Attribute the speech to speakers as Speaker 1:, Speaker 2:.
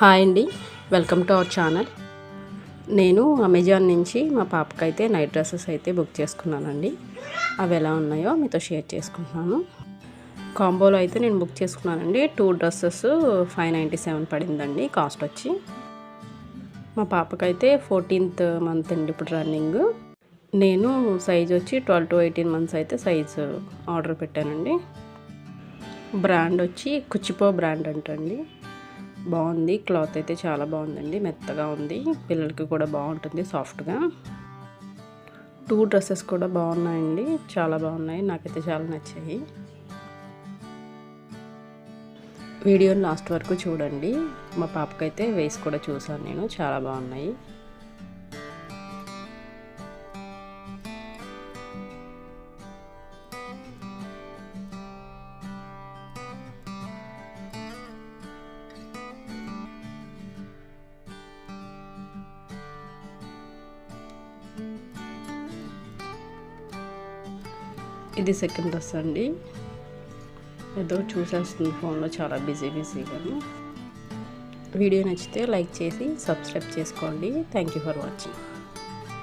Speaker 1: Hi అండి. Welcome to our channel. నేను Amazon నుంచి మా పాపకైతే నైట్ డ్రెస్సెస్ అయితే బుక్ చేసుకున్నానండి. అవి ఎలా ఉన్నాయో మీతో షేర్ చేసుకుంటున్నాను. కాంబోలో అయితే నేను బుక్ చేసుకున్నానండి. Two dresses five ninety seven పడిందండి కాస్ట్ వచ్చి. మా పాపకైతే ఫోర్టీన్త్ మంత్ అండి ఇప్పుడు రన్నింగ్. నేను సైజ్ వచ్చి ట్వెల్వ్ టు ఎయిటీన్ మంత్స్ అయితే సైజు ఆర్డర్ పెట్టానండి. బ్రాండ్ వచ్చి కుచిపో బ్రాండ్ అంటండి. బాగుంది. క్లాత్ అయితే చాలా బాగుందండి. మెత్తగా ఉంది. పిల్లలకి కూడా బాగుంటుంది సాఫ్ట్గా. టూ డ్రెస్సెస్ కూడా బాగున్నాయండి. చాలా బాగున్నాయి. నాకైతే చాలా నచ్చాయి. వీడియోని లాస్ట్ వరకు చూడండి. మా పాపకైతే వేసి కూడా చూసాను నేను. చాలా బాగున్నాయి. ఇది సెకండ్ డ్రెస్ అండి. ఏదో చూసేస్తుంది ఫోన్లో చాలా బిజీ బిజీగాను వీడియో నచ్చితే లైక్ చేసి సబ్స్క్రైబ్ చేసుకోండి. Thank you for watching.